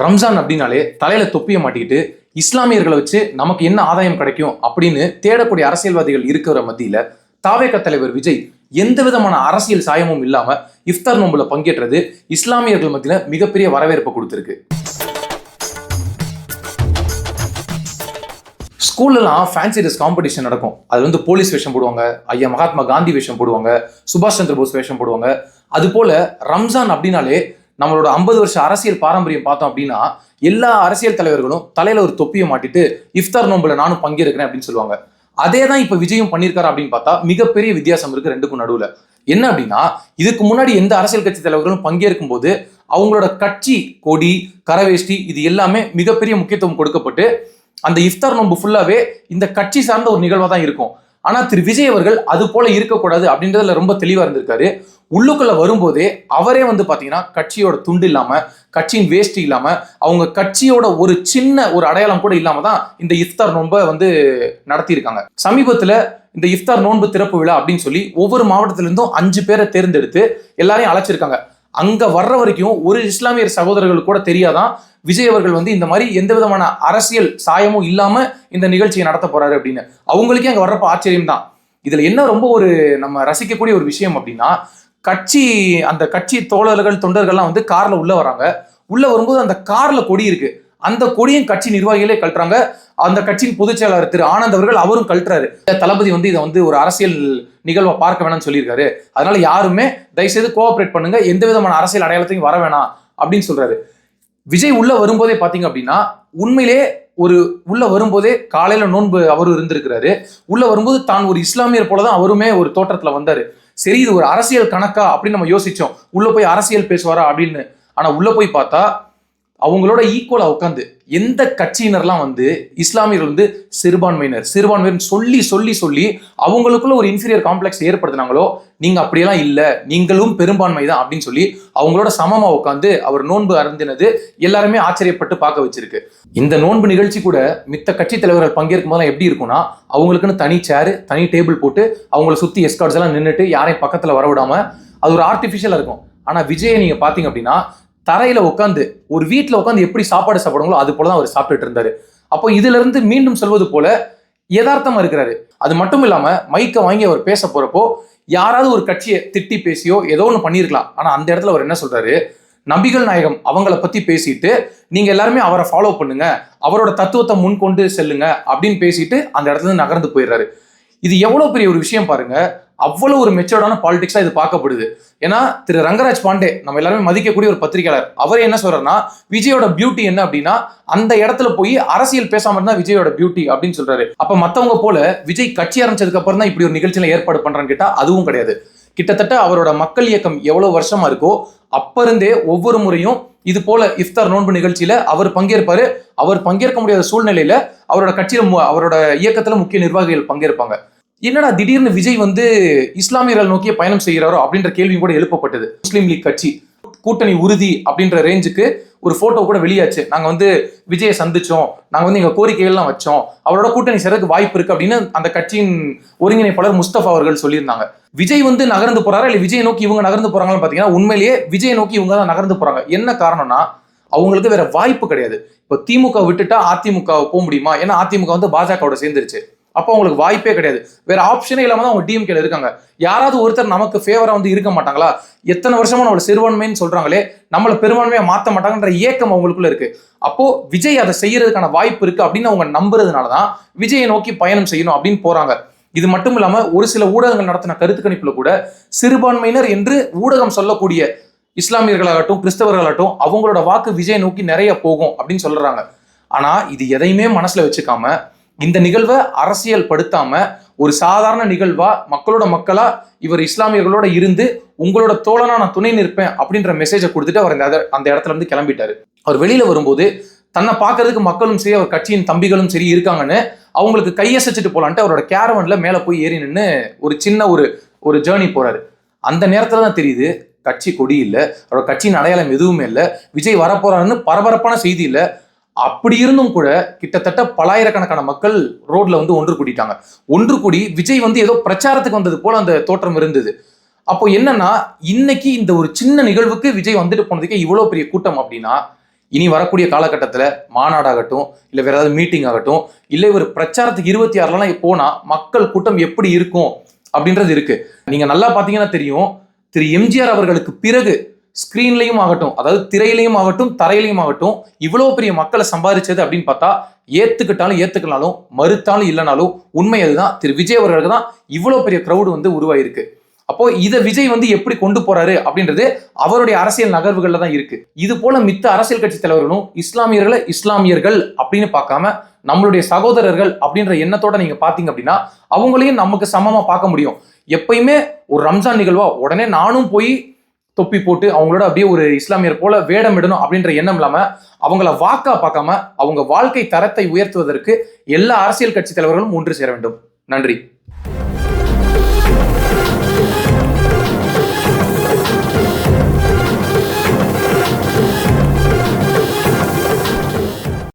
ரம்ஜான் அப்படின்னாலே தலையில தொப்பிய மாட்டிக்கிட்டு இஸ்லாமியர்களை வச்சு நமக்கு என்ன ஆதாயம் கிடைக்கும் அப்படின்னு தேடக்கூடிய அரசியல்வாதிகள் இருக்கிற மத்தியில தாவேக தலைவர் விஜய் எந்த விதமான அரசியல் சாயமும் இல்லாம இஃப்தார் நோம்புல பங்கேற்றது இஸ்லாமியர்கள் மத்தியில மிகப்பெரிய வரவேற்பை கொடுத்திருக்கு. ஸ்கூல்லலாம் ஃபேன்சி ட்ரெஸ் காம்படிஷன் நடக்கும். அது வந்து போலீஸ் வேஷம் போடுவாங்க ஐயா மகாத்மா காந்தி வேஷம் போடுவாங்க சுபாஷ் சந்திர போஸ் வேஷம் போடுவாங்க. அது போல ரம்ஜான் அப்படின்னாலே நம்மளோட ஐம்பது வருஷ அரசியல் பாரம்பரியம் பார்த்தோம் அப்படின்னா எல்லா அரசியல் தலைவர்களும் தலையில ஒரு தொப்பியை மாட்டிட்டு இஃப்தார் நோம்புல நானும் பங்கேற்கிறேன் அப்படின்னு சொல்லுவாங்க. அதே தான் இப்ப விஜயும் பண்ணியிருக்காரு அப்படின்னு பார்த்தா மிகப்பெரிய வித்தியாசம் இருக்கு ரெண்டுக்கும் நடுவுல. என்ன அப்படின்னா இதுக்கு முன்னாடி எந்த அரசியல் கட்சி தலைவர்களும் பங்கேற்கும் போது அவங்களோட கட்சி கொடி கரவேஷ்டி இது எல்லாமே மிகப்பெரிய முக்கியத்துவம் கொடுக்கப்பட்டு அந்த இஃப்தார் நோன்பு ஃபுல்லாவே இந்த கட்சி சார்ந்த ஒரு நிகழ்வா தான் இருக்கும். ஆனா திரு. விஜய் அவர்கள் அது போல இருக்கக்கூடாது அப்படின்றதுல ரொம்ப தெளிவா இருந்திருக்காரு. உள்ளுக்குள்ள வரும்போதே அவரே வந்து பாத்தீங்கன்னா கட்சியோட துண்டு இல்லாம கட்சியின் வேஷ்டி இல்லாம அவங்க கட்சியோட ஒரு சின்ன ஒரு அடையாளம் கூட இல்லாம தான் இந்த இஃப்தார் நோன்பை வந்து நடத்தியிருக்காங்க. சமீபத்துல இந்த இஃப்தார் நோன்பு திறப்பு விழா அப்படின்னு சொல்லி ஒவ்வொரு மாவட்டத்திலிருந்தும் அஞ்சு பேரை தேர்ந்தெடுத்து எல்லாரையும் அழைச்சிருக்காங்க. அங்க வர்ற வரைக்கும் ஒரு இஸ்லாமியர் சகோதரர்கள் கூட தெரியாதான் விஜய் அவர்கள் வந்து இந்த மாதிரி எந்த விதமான அரசியல் சாயமும் இல்லாம இந்த நிகழ்ச்சியை நடத்த போறாரு அப்படின்னு. அவங்களுக்கே அங்க வர்றப்ப ஆச்சரியம் தான் இதுல என்ன ரொம்ப ஒரு நம்ம ரசிக்கக்கூடிய ஒரு விஷயம் அப்படின்னா கட்சி அந்த கட்சி தோழர்கள் தொண்டர்கள்லாம் வந்து கார்ல உள்ள வராங்க. உள்ள வரும்போது அந்த கார்ல கொடி இருக்கு. அந்த கொடியும் கட்சி நிர்வாகிகளே கழட்டுறாங்க அந்த கட்சியின் பொதுச் செயலாளர் திரு ஆனந்த் அவர்கள் அவரும் கழட்டுறாரு தளபதி வந்து இதை வந்து ஒரு அரசியல் நிகழ்வை பார்க்க வேணாம்னு சொல்லியிருக்காரு. அதனால யாருமே தயவுசெய்து கோஆபரேட் பண்ணுங்க. எந்த விதமான அரசியல் அடையாளத்தையும் வர வேணாம் அப்படின்னு சொல்றாரு. விஜய் உள்ள வரும்போதே பாத்தீங்க அப்படின்னா உண்மையிலே ஒரு உள்ள வரும்போதே காலையில நோன்பு அவரும் இருந்திருக்கிறாரு. உள்ள வரும்போது தான் ஒரு இஸ்லாமியர் போலதான் அவருமே ஒரு தோற்றத்துல வந்தாரு. சரி இது ஒரு அரசியல் கணக்கா அப்படின்னு நம்ம யோசிச்சோம். உள்ள போய் அரசியல் பேசுவாரா அப்படின்னு. ஆனா உள்ள போய் பார்த்தா அவங்களோட ஈக்குவலா உட்காந்து எந்த கட்சியினர்லாம் வந்து இஸ்லாமியர்கள் வந்து சிறுபான்மையினர் சிறுபான்மையினர் சொல்லி சொல்லி சொல்லி அவங்களுக்குள்ள ஒரு இன்ஃபீரியர் காம்ப்ளெக்ஸ் ஏற்படுத்தினாங்களோ நீங்க அப்படியெல்லாம் இல்லை நீங்களும் பெரும்பான்மை தான் அப்படின்னு சொல்லி அவங்களோட சமமா உட்காந்து அவர் நோன்பு அருந்தினது எல்லாருமே ஆச்சரியப்பட்டு பார்க்க வச்சிருக்கு. இந்த நோன்பு நிகழ்ச்சி கூட மித்த கட்சி தலைவர்கள் பங்கேற்கும் போதெல்லாம் எப்படி இருக்கும்னா அவங்களுக்குன்னு தனி சேரு தனி டேபிள் போட்டு அவங்கள சுத்தி எஸ்கார்ட்ஸ் எல்லாம் நின்றுட்டு யாரையும் பக்கத்துல வரவிடாம அது ஒரு ஆர்டிஃபிஷியலா இருக்கும். ஆனா விஜயை நீங்க பாத்தீங்க அப்படின்னா தரையில உட்காந்து ஒரு வீட்டில் உட்காந்து எப்படி சாப்பாடு சாப்பிடுங்களோ அது போல தான் அவர் சாப்பிட்டுட்டு இருந்தாரு. அப்போ இதுல இருந்து மீண்டும் சொல்வது போல யதார்த்தமா இருக்கிறாரு. அது மட்டும் இல்லாம மைக்கை வாங்கி அவர் பேச போறப்போ யாராவது ஒரு கட்சியை திட்டி பேசியோ ஏதோ ஒன்று பண்ணியிருக்கலாம். ஆனா அந்த இடத்துல அவர் என்ன சொல்றாரு? நபிகள் நாயகம் அவங்கள பத்தி பேசிட்டு நீங்க எல்லாருமே அவரை ஃபாலோ பண்ணுங்க அவரோட தத்துவத்தை முன் கொண்டு செல்லுங்க அப்படின்னு பேசிட்டு அந்த இடத்துல இருந்து நகர்ந்து போயிடுறாரு. இது எவ்வளவு பெரிய ஒரு விஷயம் பாருங்க. அவ்வளவு ஒரு மெச்சோர்டான பாலிடிக்ஸா இது பார்க்கப்படுது. ஏன்னா திரு ரங்கராஜ் பாண்டே நம்ம எல்லாருமே மதிக்கக்கூடிய ஒரு பத்திரிகையாளர். அவர் என்ன சொல்றாருன்னா விஜயோட பியூட்டி என்ன அப்படின்னா அந்த இடத்துல போய் அரசியல் பேசாம இருந்தா விஜயோட பியூட்டி அப்படின்னு சொல்றாரு. அப்ப மத்தவங்க போல விஜய் கட்சி ஆரம்பிச்சதுக்கு அப்புறம் தான் இப்படி ஒரு நிகழ்ச்சியில ஏற்பாடு பண்றான்னு கேட்டா அதுவும் கிடையாது. கிட்டத்தட்ட அவரோட மக்கள் இயக்கம் எவ்வளவு வருஷமா இருக்கோ அப்ப இருந்தே ஒவ்வொரு முறையும் இது போல இஃப்தார் நோன்பு நிகழ்ச்சியில அவர் பங்கேற்பாரு. அவர் பங்கேற்க முடியாத சூழ்நிலையில அவரோட கட்சியில மு- அவரோட இயக்கத்துல முக்கிய நிர்வாகிகள் பங்கேற்பாங்க. என்னடா திடீர்னு விஜய் வந்து இஸ்லாமியர்கள் நோக்கிய பயணம் செய்கிறாரோ அப்படின்ற கேள்வியும் கூட எழுப்பப்பட்டது. முஸ்லீம் லீக் கட்சி கூட்டணி உறுதி அப்படின்ற ரேஞ்சுக்கு ஒரு போட்டோ கூட வெளியாச்சு. நாங்கள் வந்து விஜயை சந்திச்சோம். நாங்கள் வந்து எங்கள் கோரிக்கைகள்லாம் வச்சோம். அவரோட கூட்டணி சேரக்கு வாய்ப்பு இருக்கு அப்படின்னு அந்த கட்சியின் ஒருங்கிணைப்பாளர் முஸ்தபா அவர்கள் சொல்லியிருந்தாங்க. விஜய் வந்து நகர்ந்து போறாரா? இல்லை விஜய் நோக்கி இவங்க நகர்ந்து போறாங்கன்னு பார்த்தீங்கன்னா உண்மையிலேயே விஜய் நோக்கி இவங்க தான் நகர்ந்து போறாங்க. என்ன காரணம்னா அவங்களுக்கு வேற வாய்ப்பு கிடையாது. இப்போ திமுக விட்டுட்டா அதிமுக போக முடியுமா? ஏன்னா அதிமுக வந்து பாஜகவோட சேர்ந்துருச்சு. அப்போ அவங்களுக்கு வாய்ப்பே கிடையாது. வேற ஆப்ஷனே இல்லாம தான் அவங்க டிஎம்கேல இருக்காங்க. யாராவது ஒருத்தர் நமக்கு ஃபேவரா வந்து இருக்க மாட்டாங்களா? எத்தனை வருஷமா நம்மள சிறுபான்மைன்னு சொல்றாங்களே நம்மள பெரும்பான்மையாக மாத்த மாட்டாங்கன்ற ஏக்கம் அவங்களுக்குள்ள இருக்கு. அப்போ விஜய் அதை செய்யறதுக்கான வாய்ப்பு இருக்கு அப்படின்னு அவங்க நம்புறதுனால தான் விஜயை நோக்கி பயணம் செய்யணும் அப்படின்னு போறாங்க. இது மட்டும் இல்லாம ஒரு சில ஊடகங்கள் நடத்தின கருத்து கணிப்புல கூட சிறுபான்மையினர் என்று ஊடகம் சொல்லக்கூடிய இஸ்லாமியர்களாகட்டும் கிறிஸ்தவர்களாகட்டும் அவங்களோட வாக்கு விஜய் நோக்கி நிறைய போகும் அப்படின்னு சொல்றாங்க. ஆனா இது எதையுமே மனசுல வச்சுக்காம இந்த நிகழ்வை அரசியல் படுத்தாம ஒரு சாதாரண நிகழ்வா மக்களோட மக்களா இவர் இஸ்லாமியர்களோட இருந்து உங்களோட தோழனா நான் துணை நிற்பேன் அப்படின்ற மெசேஜை கொடுத்துட்டு அவர் அந்த அந்த இடத்துல இருந்து கிளம்பிட்டாரு. அவர் வெளியில வரும்போது தன்னை பார்க்கறதுக்கு மக்களும் சரி அவர் கட்சியின் தம்பிகளும் சரி இருக்காங்கன்னு அவங்களுக்கு கையசைச்சிட்டு போலான்ட்டு அவரோட கேரவன்ல மேல போய் ஏறி நின்று ஒரு சின்ன ஒரு ஒரு ஜேர்னி போறாரு. அந்த நேரத்துல தான் தெரியுது கட்சி கொடி இல்லை அவரோட கட்சியின் அடையாளம் எதுவுமே இல்லை விஜய் வரப்போறாருன்னு பரபரப்பான செய்தி இல்லை அப்படி இருந்தும் கூட கிட்டத்தட்ட பலாயிரக்கணக்கான மக்கள் ரோட்ல வந்து ஒன்று கூட்டிட்டாங்க ஒன்று கூடி விஜய் வந்து ஏதோ பிரச்சாரத்துக்கு வந்தது போல அந்த தோற்றம் இருந்தது. அப்போ என்னன்னா இன்னைக்கு இந்த ஒரு சின்ன நிகழ்வுக்கு விஜய் வந்துட்டு போனதுக்கே இவ்வளோ பெரிய கூட்டம் அப்படின்னா இனி வரக்கூடிய காலகட்டத்தில் மாநாடாகட்டும் இல்லை வேற ஏதாவது மீட்டிங் ஆகட்டும் இல்லை ஒரு பிரச்சாரத்துக்கு இருபத்தி ஆறுலாம் போனால் மக்கள் கூட்டம் எப்படி இருக்கும் அப்படின்றது இருக்கு. நீங்க நல்லா பார்த்தீங்கன்னா தெரியும் திரு எம்ஜிஆர் அவர்களுக்கு பிறகு ஸ்க்ரீன்லையும் ஆகட்டும் அதாவது திரையிலையும் ஆகட்டும் தரையிலையும் ஆகட்டும் இவ்வளோ பெரிய மக்களை சம்பாதிச்சது அப்படின்னு பார்த்தா ஏத்துக்கிட்டாலும் ஏத்துக்கலாலும் மறுத்தாலும் இல்லைனாலும் உண்மை அதுதான். திரு. விஜய் அவர்களுக்கு தான் இவ்வளோ பெரிய க்ரௌடு வந்து உருவாயிருக்கு. அப்போ இதை விஜய் வந்து எப்படி கொண்டு போறாரு அப்படின்றது அவருடைய அரசியல் நகர்வுகள்ல தான் இருக்கு. இது போல மித்த அரசியல் கட்சி தலைவர்களும் இஸ்லாமியர்களை இஸ்லாமியர்கள் அப்படின்னு பார்க்காம நம்மளுடைய சகோதரர்கள் அப்படின்ற எண்ணத்தோட நீங்க பாத்தீங்க அப்படின்னா அவங்களையும் நமக்கு சமமா பார்க்க முடியும். எப்பயுமே ஒரு ரம்ஜான் நிகழ்வா உடனே நானும் போய் தொப்பி போட்டு அவங்களோட அப்படியே ஒரு இஸ்லாமியர் போல வேடமிடணும் அப்படின்ற எண்ணம் இல்லாம அவங்கள வாக்கா பார்க்காம அவங்க வாழ்க்கை தரத்தை உயர்த்துவதற்கு எல்லா அரசியல் கட்சி தலைவர்களும் ஒன்று சேர வேண்டும். நன்றி.